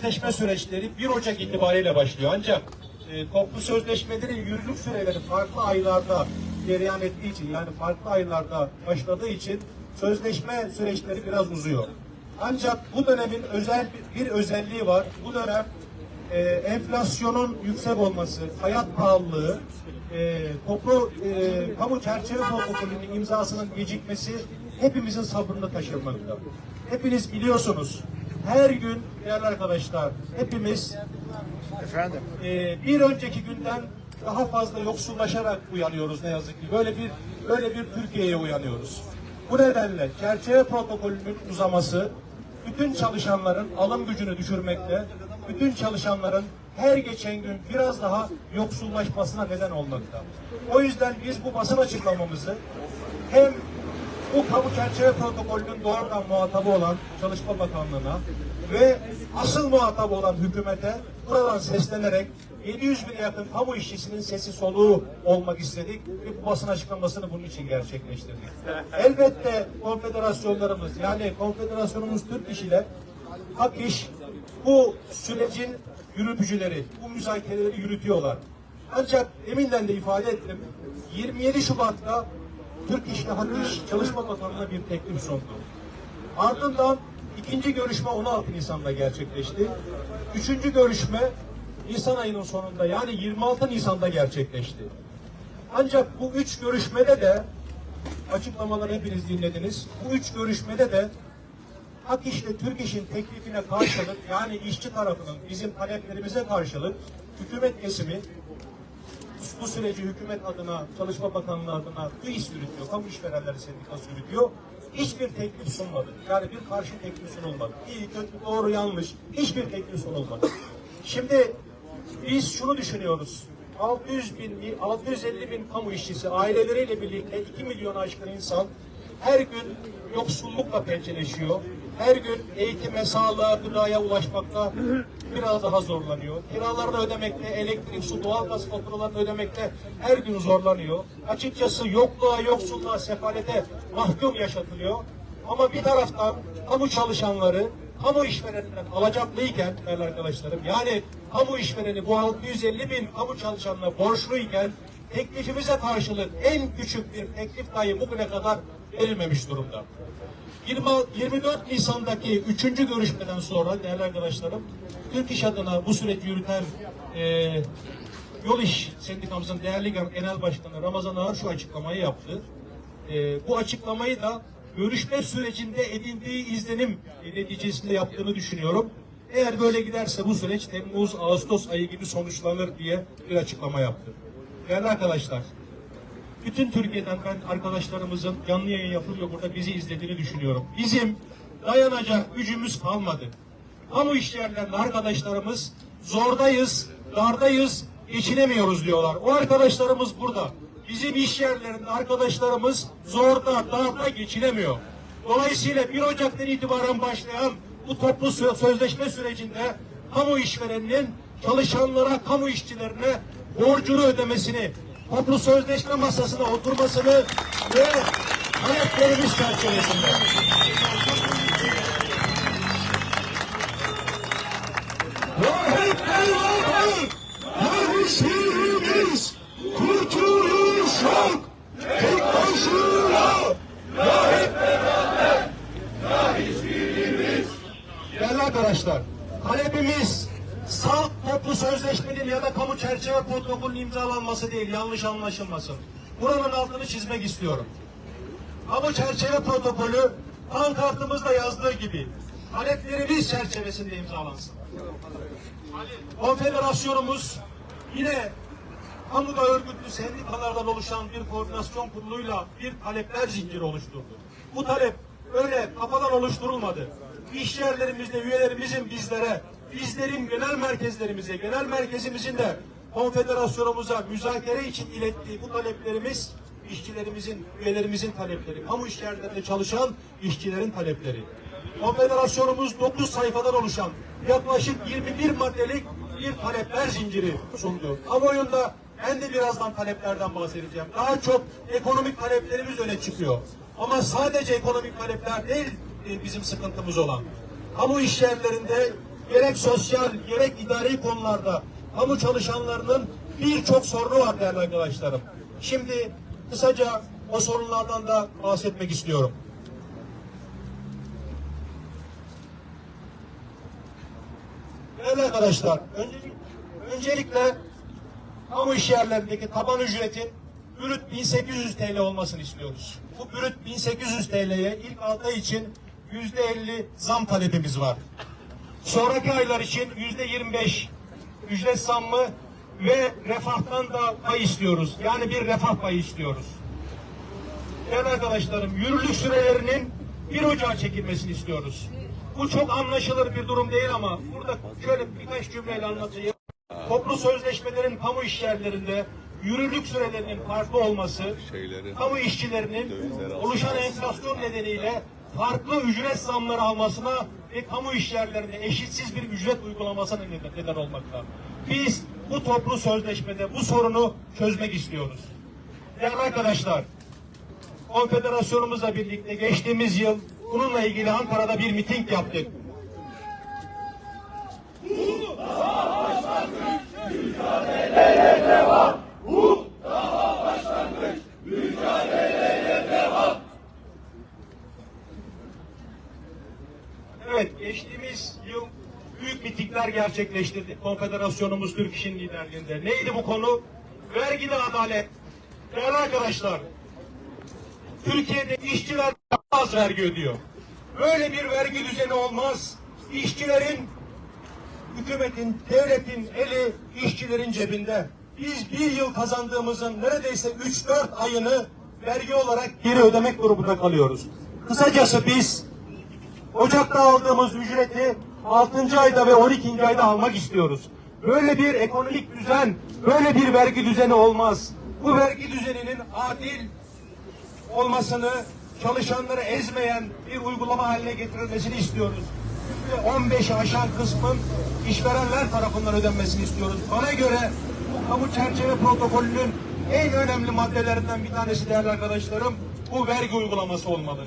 Sözleşme süreçleri 1 Ocak itibariyle başlıyor. Ancak e, toplu sözleşmelerin yürürlük süreleri farklı aylarda cereyan ettiği için yani farklı aylarda başladığı için sözleşme süreçleri biraz uzuyor. Ancak bu dönemin özel bir, özelliği var. Bu dönem e, enflasyonun yüksek olması, hayat pahalılığı, e, toplu e, kamu çerçeve protokolünün imzasının gecikmesi hepimizin sabrını taşırmakta. Hepiniz biliyorsunuz. Her gün değerli arkadaşlar hepimiz Efendim. e, bir önceki günden daha fazla yoksullaşarak uyanıyoruz ne yazık ki. Böyle bir böyle bir Türkiye'ye uyanıyoruz. Bu nedenle çerçeve protokolünün uzaması bütün çalışanların alım gücünü düşürmekte, bütün çalışanların her geçen gün biraz daha yoksullaşmasına neden olmakta. O yüzden biz bu basın açıklamamızı hem bu kamu çerçeve protokolünün doğrudan muhatabı olan Çalışma Bakanlığı'na ve asıl muhatabı olan hükümete buradan seslenerek 700 bin yakın kamu işçisinin sesi soluğu olmak istedik ve bu basın açıklamasını bunun için gerçekleştirdik. Elbette konfederasyonlarımız yani konfederasyonumuz Türk İş ile Hak İş bu sürecin yürütücüleri, bu müzakereleri yürütüyorlar. Ancak deminden de ifade ettim. 27 Şubat'ta Türk İş'le Hak İş Çalışma Bakanlığı'na bir teklif sundu. Ardından ikinci görüşme 16 Nisan'da gerçekleşti. Üçüncü görüşme Nisan ayının sonunda yani 26 Nisan'da gerçekleşti. Ancak bu üç görüşmede de açıklamaları hepiniz dinlediniz. Bu üç görüşmede de Hak İş'le Türk İş'in teklifine karşılık yani işçi tarafının bizim taleplerimize karşılık hükümet kesimi bu süreci hükümet adına, Çalışma Bakanlığı adına TÜİS yürütüyor, Kamu İşverenleri Sendikası yürütüyor. Hiçbir teklif sunmadı. Yani bir karşı teklif sunulmadı. İyi, kötü, doğru, yanlış. Hiçbir teklif sunulmadı. Şimdi biz şunu düşünüyoruz. 600 bin, 650 bin kamu işçisi aileleriyle birlikte 2 milyon aşkın insan her gün yoksullukla pençeleşiyor. Her gün eğitime, sağlığa, gıdaya ulaşmakta biraz daha zorlanıyor. Kiralarını ödemekte, elektrik, su, doğalgaz faturalarını ödemekte her gün zorlanıyor. Açıkçası yokluğa, yoksulluğa, sefalete mahkum yaşatılıyor. Ama bir taraftan kamu çalışanları kamu işvereninden alacaklıyken değerli arkadaşlarım yani kamu işvereni bu 650 bin kamu çalışanına borçluyken teklifimize karşılık en küçük bir teklif dahi bugüne kadar verilmemiş durumda. 20, 24 Nisan'daki üçüncü görüşmeden sonra değerli arkadaşlarım Türk İş adına bu süreci yürüten e, Yol İş Sendikamızın değerli genel başkanı Ramazan Ağar şu açıklamayı yaptı. E, bu açıklamayı da görüşme sürecinde edindiği izlenim neticesinde yaptığını düşünüyorum. Eğer böyle giderse bu süreç Temmuz, Ağustos ayı gibi sonuçlanır diye bir açıklama yaptı. Değerli arkadaşlar, bütün Türkiye'den ben arkadaşlarımızın canlı yayın yapılıyor burada bizi izlediğini düşünüyorum. Bizim dayanacak gücümüz kalmadı. Kamu işyerlerinde arkadaşlarımız zordayız, dardayız, geçinemiyoruz diyorlar. O arkadaşlarımız burada. Bizim iş yerlerinde arkadaşlarımız zorda, darda geçinemiyor. Dolayısıyla 1 Ocak'tan itibaren başlayan bu toplu sö- sözleşme sürecinde kamu işvereninin çalışanlara, kamu işçilerine borcunu ödemesini, toplu sözleşme masasına oturmasını ve taleplerimiz çerçevesinde. Kardeşlerimiz kurtuluş. Tek başına Değerli arkadaşlar, talebimiz salt toplu sözleşmenin ya da kamu çerçeve protokolünün imzalanması değil, yanlış anlaşılmasın. Buranın altını çizmek istiyorum. Kamu çerçeve protokolü pankartımızda yazdığı gibi taleplerimiz çerçevesinde imzalansın. Konfederasyonumuz yine kamuda örgütlü sendikalardan oluşan bir koordinasyon kuruluyla bir talepler zinciri oluşturdu. Bu talep öyle kafadan oluşturulmadı. İş yerlerimizde üyelerimizin bizlere, bizlerin genel merkezlerimize, genel merkezimizin de konfederasyonumuza müzakere için ilettiği bu taleplerimiz işçilerimizin, üyelerimizin talepleri, kamu iş yerlerinde çalışan işçilerin talepleri. Konfederasyonumuz 9 sayfadan oluşan yaklaşık 21 maddelik bir talepler zinciri sundu. Kamuoyunda ben de birazdan taleplerden bahsedeceğim. Daha çok ekonomik taleplerimiz öne çıkıyor. Ama sadece ekonomik talepler değil e, bizim sıkıntımız olan. Kamu iş yerlerinde gerek sosyal gerek idari konularda kamu çalışanlarının birçok sorunu var değerli arkadaşlarım. Şimdi kısaca o sorunlardan da bahsetmek istiyorum. Değerli arkadaşlar, öncelik- öncelikle kamu iş yerlerindeki taban ücretin brüt 1800 TL olmasını istiyoruz. Bu brüt 1800 TL'ye ilk 6 ay için %50 zam talebimiz var. Sonraki aylar için %25 ücret zammı ve refahtan da pay istiyoruz. Yani bir refah payı istiyoruz. Değerli arkadaşlarım, yürürlük sürelerinin 1 Ocağı çekilmesini istiyoruz. Bu çok anlaşılır bir durum değil ama burada şöyle birkaç cümleyle anlatayım. Toplu sözleşmelerin kamu işyerlerinde yürürlük sürelerinin farklı olması, kamu işçilerinin oluşan enflasyon nedeniyle farklı ücret zamları almasına ve kamu işyerlerinde eşitsiz bir ücret uygulamasına neden, olmakta. Biz bu toplu sözleşmede bu sorunu çözmek istiyoruz. Değerli arkadaşlar, konfederasyonumuzla birlikte geçtiğimiz yıl bununla ilgili Ankara'da bir miting yaptık. Evet, geçtiğimiz yıl büyük mitingler gerçekleştirdik. Konfederasyonumuz Türk İş'in liderliğinde. Neydi bu konu? Vergide adalet. Değerli arkadaşlar, Türkiye'de işçiler az vergi ödüyor. Böyle bir vergi düzeni olmaz. İşçilerin, hükümetin, devletin eli işçilerin cebinde. Biz bir yıl kazandığımızın neredeyse 3-4 ayını vergi olarak geri ödemek durumunda kalıyoruz. Kısacası biz Ocak'ta aldığımız ücreti 6. ayda ve 12. ayda almak istiyoruz. Böyle bir ekonomik düzen, böyle bir vergi düzeni olmaz. Bu vergi düzeninin adil olmasını, çalışanları ezmeyen bir uygulama haline getirilmesini istiyoruz. %15'i aşan kısmın işverenler tarafından ödenmesini istiyoruz. Bana göre bu kamu çerçeve protokolünün en önemli maddelerinden bir tanesi değerli arkadaşlarım bu vergi uygulaması olmalı.